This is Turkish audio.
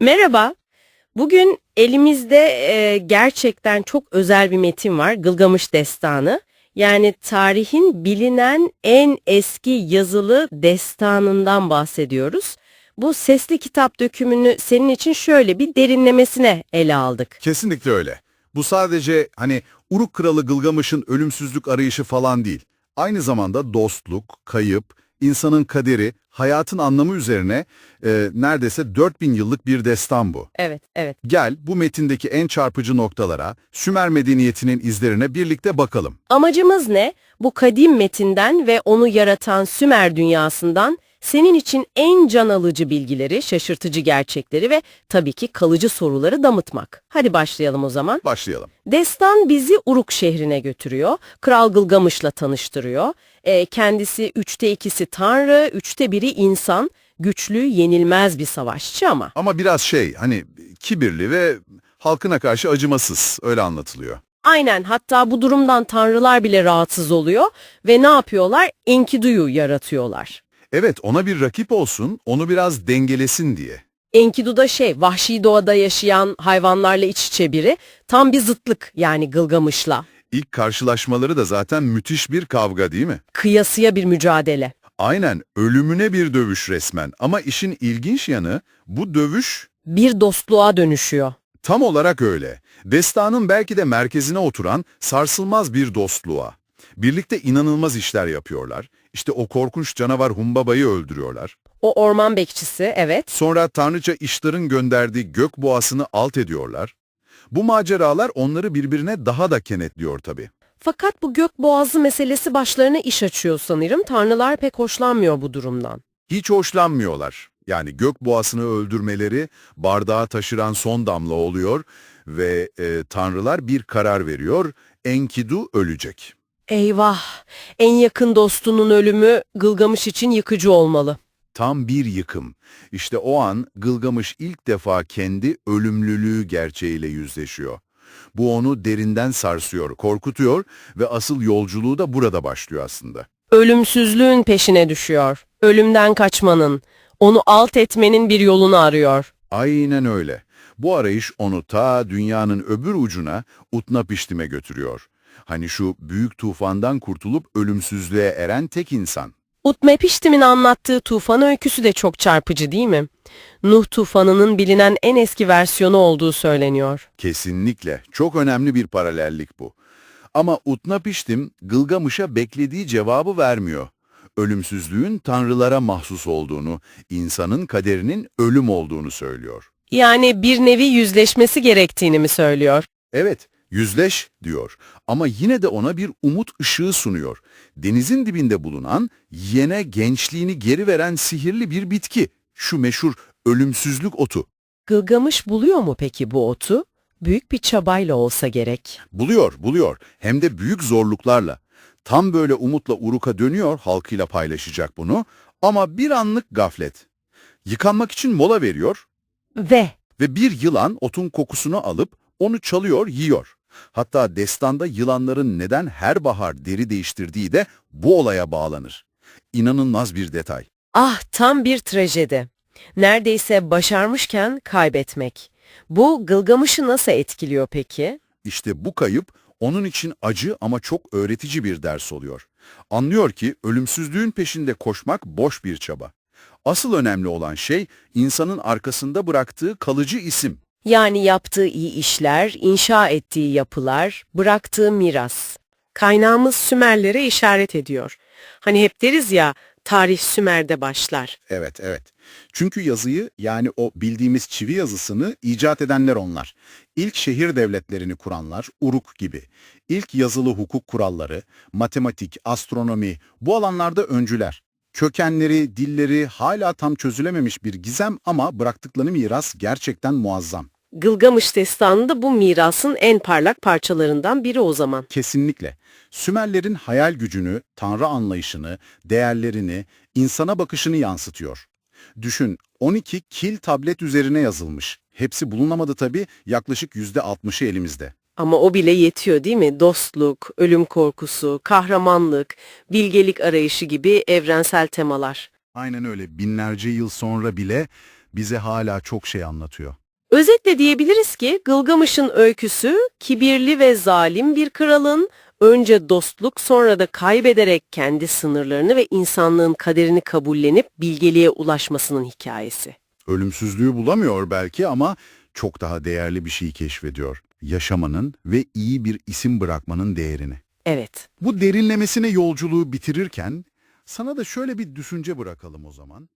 Merhaba. Bugün elimizde e, gerçekten çok özel bir metin var. Gılgamış Destanı. Yani tarihin bilinen en eski yazılı destanından bahsediyoruz. Bu sesli kitap dökümünü senin için şöyle bir derinlemesine ele aldık. Kesinlikle öyle. Bu sadece hani Uruk Kralı Gılgamış'ın ölümsüzlük arayışı falan değil. Aynı zamanda dostluk, kayıp, insanın kaderi, hayatın anlamı üzerine e, neredeyse 4000 yıllık bir destan bu. Evet, evet. Gel bu metindeki en çarpıcı noktalara, Sümer medeniyetinin izlerine birlikte bakalım. Amacımız ne? Bu kadim metinden ve onu yaratan Sümer dünyasından senin için en can alıcı bilgileri, şaşırtıcı gerçekleri ve tabii ki kalıcı soruları damıtmak. Hadi başlayalım o zaman. Başlayalım. Destan bizi Uruk şehrine götürüyor. Kral Gılgamış'la tanıştırıyor. Ee, kendisi üçte ikisi tanrı, üçte biri insan. Güçlü, yenilmez bir savaşçı ama. Ama biraz şey hani kibirli ve halkına karşı acımasız öyle anlatılıyor. Aynen hatta bu durumdan tanrılar bile rahatsız oluyor ve ne yapıyorlar? Enkidu'yu yaratıyorlar. Evet ona bir rakip olsun, onu biraz dengelesin diye. Enkidu da şey, vahşi doğada yaşayan hayvanlarla iç içe biri. Tam bir zıtlık yani Gılgamış'la. İlk karşılaşmaları da zaten müthiş bir kavga değil mi? Kıyasıya bir mücadele. Aynen ölümüne bir dövüş resmen ama işin ilginç yanı bu dövüş Bir dostluğa dönüşüyor. tam olarak öyle. Destanın belki de merkezine oturan sarsılmaz bir dostluğa. Birlikte inanılmaz işler yapıyorlar. İşte o korkunç canavar Humbaba'yı öldürüyorlar. O orman bekçisi, evet. Sonra tanrıça işlerin gönderdiği gök boğasını alt ediyorlar. Bu maceralar onları birbirine daha da kenetliyor tabii. Fakat bu gök boğazı meselesi başlarına iş açıyor sanırım. Tanrılar pek hoşlanmıyor bu durumdan. Hiç hoşlanmıyorlar. Yani gök boğasını öldürmeleri bardağa taşıran son damla oluyor ve e, tanrılar bir karar veriyor. Enkidu ölecek. Eyvah! En yakın dostunun ölümü Gılgamış için yıkıcı olmalı. Tam bir yıkım. İşte o an Gılgamış ilk defa kendi ölümlülüğü gerçeğiyle yüzleşiyor. Bu onu derinden sarsıyor, korkutuyor ve asıl yolculuğu da burada başlıyor aslında. Ölümsüzlüğün peşine düşüyor. Ölümden kaçmanın, onu alt etmenin bir yolunu arıyor. Aynen öyle. Bu arayış onu ta dünyanın öbür ucuna Utnapiştim'e götürüyor. Hani şu büyük tufandan kurtulup ölümsüzlüğe eren tek insan. Utmepiştim'in anlattığı tufan öyküsü de çok çarpıcı değil mi? Nuh tufanının bilinen en eski versiyonu olduğu söyleniyor. Kesinlikle. Çok önemli bir paralellik bu. Ama Utnapiştim Gılgamış'a beklediği cevabı vermiyor. Ölümsüzlüğün tanrılara mahsus olduğunu, insanın kaderinin ölüm olduğunu söylüyor. Yani bir nevi yüzleşmesi gerektiğini mi söylüyor? Evet, yüzleş diyor ama yine de ona bir umut ışığı sunuyor. Denizin dibinde bulunan, yene gençliğini geri veren sihirli bir bitki. Şu meşhur ölümsüzlük otu. Gılgamış buluyor mu peki bu otu? Büyük bir çabayla olsa gerek. Buluyor, buluyor. Hem de büyük zorluklarla. Tam böyle umutla Uruk'a dönüyor, halkıyla paylaşacak bunu. Ama bir anlık gaflet. Yıkanmak için mola veriyor Ve ve bir yılan otun kokusunu alıp onu çalıyor, yiyor. Hatta destanda yılanların neden her bahar deri değiştirdiği de bu olaya bağlanır. İnanılmaz bir detay. ah tam bir trajedi. Neredeyse başarmışken kaybetmek. Bu Gılgamış'ı nasıl etkiliyor peki? İşte bu kayıp onun için acı ama çok öğretici bir ders oluyor. Anlıyor ki ölümsüzlüğün peşinde koşmak boş bir çaba. Asıl önemli olan şey insanın arkasında bıraktığı kalıcı isim. Yani yaptığı iyi işler, inşa ettiği yapılar, bıraktığı miras. Kaynağımız Sümerlere işaret ediyor. Hani hep deriz ya, tarih Sümer'de başlar. Evet, evet. Çünkü yazıyı yani o bildiğimiz çivi yazısını icat edenler onlar. İlk şehir devletlerini kuranlar Uruk gibi. İlk yazılı hukuk kuralları, matematik, astronomi bu alanlarda öncüler. Kökenleri, dilleri hala tam çözülememiş bir gizem ama bıraktıkları miras gerçekten muazzam. Gılgamış Destanı da bu mirasın en parlak parçalarından biri o zaman. Kesinlikle. Sümerlerin hayal gücünü, tanrı anlayışını, değerlerini, insana bakışını yansıtıyor. Düşün, 12 kil tablet üzerine yazılmış. Hepsi bulunamadı tabii, yaklaşık %60'ı elimizde. Ama o bile yetiyor değil mi? Dostluk, ölüm korkusu, kahramanlık, bilgelik arayışı gibi evrensel temalar. Aynen öyle, binlerce yıl sonra bile bize hala çok şey anlatıyor. Özetle diyebiliriz ki Gılgamış'ın öyküsü kibirli ve zalim bir kralın önce dostluk sonra da kaybederek kendi sınırlarını ve insanlığın kaderini kabullenip bilgeliğe ulaşmasının hikayesi. Ölümsüzlüğü bulamıyor belki ama çok daha değerli bir şey keşfediyor. Yaşamanın ve iyi bir isim bırakmanın değerini. Evet. Bu derinlemesine yolculuğu bitirirken sana da şöyle bir düşünce bırakalım o zaman.